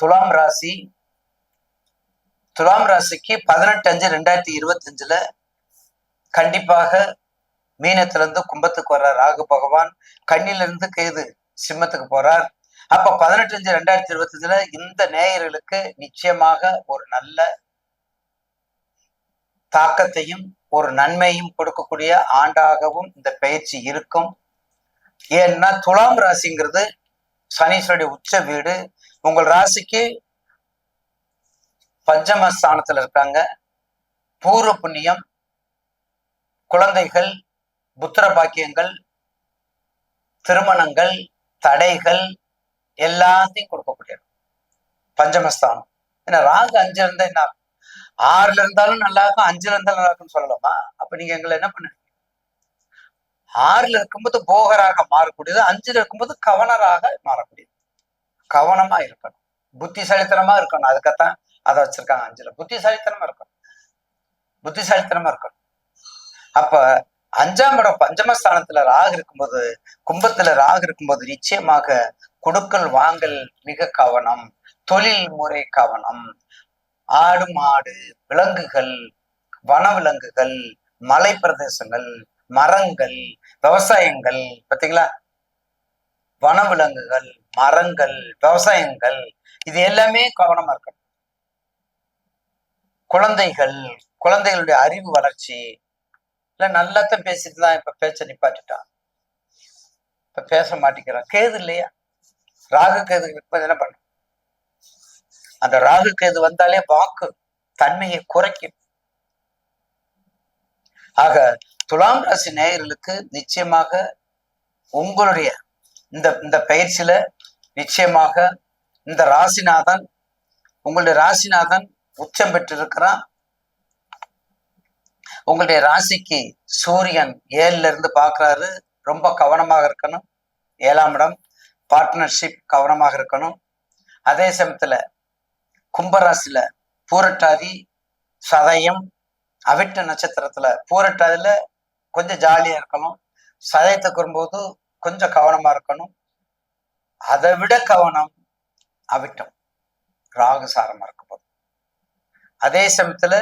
துலாம் ராசி. துலாம் ராசிக்கு பதினெட்டு அஞ்சு ரெண்டாயிரத்தி இருபத்தி அஞ்சுல கண்டிப்பாக மீனத்திலிருந்து கும்பத்துக்கு வர்றார் ராகு பகவான். கண்ணிலிருந்து கேது சிம்மத்துக்கு போறார். அப்ப பதினெட்டு அஞ்சு ரெண்டாயிரத்தி இருபத்தி அஞ்சுல இந்த நேயர்களுக்கு நிச்சயமாக ஒரு நல்ல தாக்கத்தையும் ஒரு நன்மையும் கொடுக்கக்கூடிய ஆண்டாகவும் இந்த பயிற்சி இருக்கும். ஏன்னா துலாம் ராசிங்கிறது சனீஸ்வருடைய உச்ச வீடு. உங்கள் ராசிக்கு பஞ்சம ஸ்தானத்துல இருக்காங்க. பூர்வ புண்ணியம் குழந்தைகள் புத்திர பாக்கியங்கள் திருமணங்கள் தடைகள் எல்லாத்தையும் கொடுக்கக்கூடிய பஞ்சமஸ்தானம் ஏன்னா ராகு அஞ்சு இருந்தா என்ன ஆகும்? ஆறுல இருந்தாலும் நல்லா இருக்கும் அஞ்சுல இருந்தாலும் நல்லா இருக்கும்னு சொல்லலாமா? அப்ப நீங்க எங்களை என்ன பண்ணுவீங்க? ஆறுல இருக்கும்போது போகராக மாறக்கூடியது அஞ்சுல இருக்கும்போது கவனராக மாறக்கூடியது. கவனமா இருக்கணும். புத்திசாலித்தனமா இருக்கணும். அதுக்கத்தான் அதை வச்சிருக்காங்க அஞ்சுல. புத்திசாலித்தனமா இருக்கணும். புத்திசாலித்தனமா இருக்கணும். அப்ப அஞ்சாம் இடம் பஞ்சமஸ்தானத்துல ராகு இருக்கும்போது கும்பத்துல ராகு இருக்கும்போது நிச்சயமாக கொடுக்கல் வாங்கல் மிக கவனம் தொழில் முறை கவனம் ஆடு மாடு விலங்குகள் வனவிலங்குகள் மலை பிரதேசங்கள் மரங்கள் விவசாயங்கள் பார்த்தீங்களா வனவிலங்குகள் மரங்கள் விவசாயங்கள் இது எல்லாமே கவனமா இருக்கணும். குழந்தைகள் குழந்தைகளுடைய அறிவு வளர்ச்சி. இல்ல நல்லாத்தான் பேசிட்டு தான் இப்ப பேச்ச நிப்பாட்டிட்டான். இப்ப பேச மாட்டேங்கிறான். கேது இல்லையா? ராகு கேது இப்ப என்ன பண்ணும்? அந்த ராகு கேது வந்தாலே வாக்கு தன்மையை குறைக்கும். ஆக துலாம் ராசி நேயர்களுக்கு நிச்சயமாக உங்களுடைய இந்த இந்த பயிற்சியில நிச்சயமாக இந்த ராசிநாதன் உங்களுடைய ராசிநாதன் உச்சம் பெற்றிருக்கிறான். உங்களுடைய ராசிக்கு சூரியன் ஏழுல இருந்து பார்க்கறாரு. ரொம்ப கவனமாக இருக்கணும். ஏழாம் இடம் பார்ட்னர்ஷிப் கவனமாக இருக்கணும். அதே சமயத்துல கும்பராசில பூரட்டாதி சதயம் அவிட்ட நட்சத்திரத்துல பூரட்டாதியில கொஞ்சம் ஜாலியா இருக்கணும். சதயத்துக்கு வரும்போது கொஞ்சம் கவனமா இருக்கணும். அதை விட கவனம் அவிட்டம் ராகுசாரமா இருக்கும் போது அதே சமயத்துல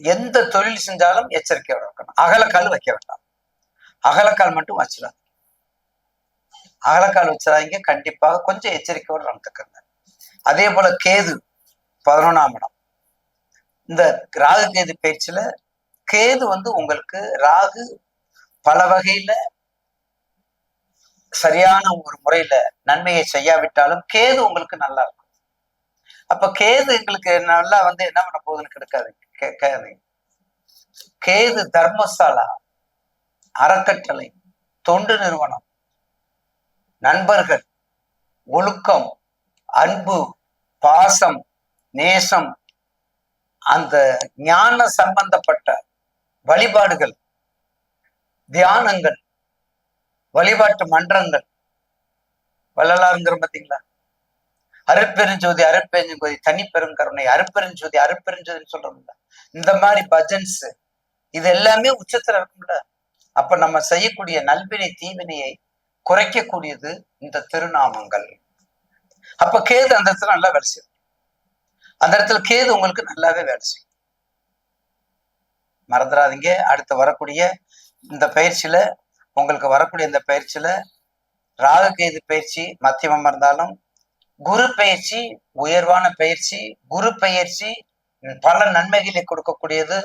எந்த தொழில் செஞ்சாலும் எச்சரிக்கையோட இருக்கணும். அகலக்கால் வைக்க வேண்டாம். அகலக்கால் மட்டும் வச்சிடாது அகலக்கால் வச்சிடாதீங்க. கண்டிப்பாக கொஞ்சம் எச்சரிக்கையோட நடந்துக்கங்க. அதே போல கேது பதினொன்னாம் இடம். இந்த ராகு கேது பயிற்சியில கேது வந்து உங்களுக்கு ராகு பல வகையில சரியான ஒரு முறையில நன்மையை செய்யாவிட்டாலும் கேது உங்களுக்கு நல்லா இருக்கும். அப்ப கேது எங்களுக்கு நல்லா வந்து என்ன பண்ண போகுதுன்னு கிடைக்காது கேட்காது. கேது தர்மசாலா அறக்கட்டளை தொண்டு நிறுவனம் நண்பர்கள் ஒழுக்கம் அன்பு பாசம் நேசம் அந்த ஞான சம்பந்தப்பட்ட வழிபாடுகள் தியானங்கள் வழிபாட்டு மன்றங்கள். வள்ளலாருங்கிற பார்த்தீங்களா? அருட்பெருஞ்சோதி அருட்பெருஞ்சோதி தனிப்பெருங்கருணை அருட்பெருஞ்சோதி அருட்பெருஞ்சோதின்னு சொல்றோம்ல. இந்த மாதிரி பஜன்ஸ் இது எல்லாமே உச்சத்துல இருக்கும்ல. அப்ப நம்ம செய்யக்கூடிய நல்வினை தீவினையை குறைக்கக்கூடியது இந்த திருநாமங்கள். அப்ப கேது அந்த இடத்துல நல்லா வேலை செய்யும். அந்த இடத்துல கேது உங்களுக்கு நல்லாவே வேலை செய்யும். மறந்துடாதீங்க. அடுத்து வரக்கூடிய இந்த பயிற்சியில உங்களுக்கு வரக்கூடிய இந்த பயிற்சியில ராகு கேது பயிற்சி மத்தியமம் இருந்தாலும் குரு பயிற்சி உயர்வான பயிற்சி குரு பயிற்சி பல நன்மைகளை கொடுக்கக்கூடியது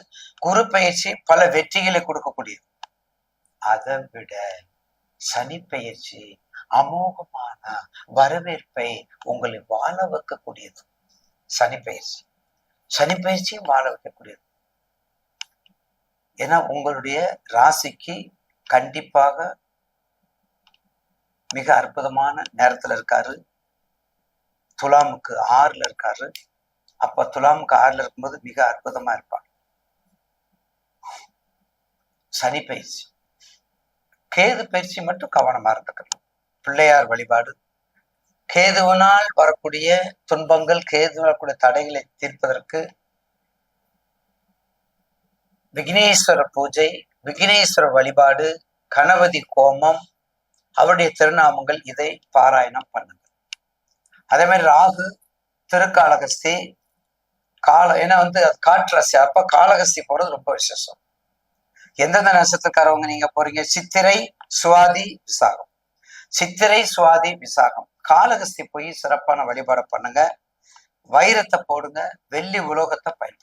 குரு பயிற்சி பல வெற்றிகளை கொடுக்கக்கூடியது. அதை விட சனி பயிற்சி அமோகமான வரவேற்பை உங்களை வாழ வைக்கக்கூடியது. சனி பயிற்சி. சனி பயிற்சியும் வாழ வைக்கக்கூடியது. ஏன்னா உங்களுடைய ராசிக்கு கண்டிப்பாக மிக அற்புதமான நேரத்துல இருக்காரு. துலாமுக்கு ஆறுல இருக்காரு. அப்ப துலாமுக்கு ஆறுல இருக்கும்போது மிக அற்புதமா இருப்பார் சனி பயிற்சி. கேது பயிற்சி மட்டும் கவனமா இருந்துக்கணும். பிள்ளையார் வழிபாடு. கேதுவனால் வரக்கூடிய துன்பங்கள் கேது வரக்கூடிய தடைகளை தீர்ப்பதற்கு விக்னேஸ்வர பூஜை விக்னேஸ்வர வழிபாடு கணபதி கோமம் அவருடைய திருநாமங்கள் இதை பாராயணம் பண்ணுங்க அதே மாதிரி ராகு திருக்காளகஸ்தி கால ஏன்னா வந்து அது காற்று ராசி அப்ப காளகஸ்தி போறது ரொம்ப விசேஷம். எந்தெந்த நட்சத்திரக்காரவங்க நீங்க போறீங்க? சித்திரை சுவாதி விசாகம். சித்திரை சுவாதி விசாகம். காளகஸ்தி போய் சிறப்பான வழிபாடு பண்ணுங்க. வைரத்தை போடுங்க. வெள்ளி உலோகத்தை பயன்படுத்த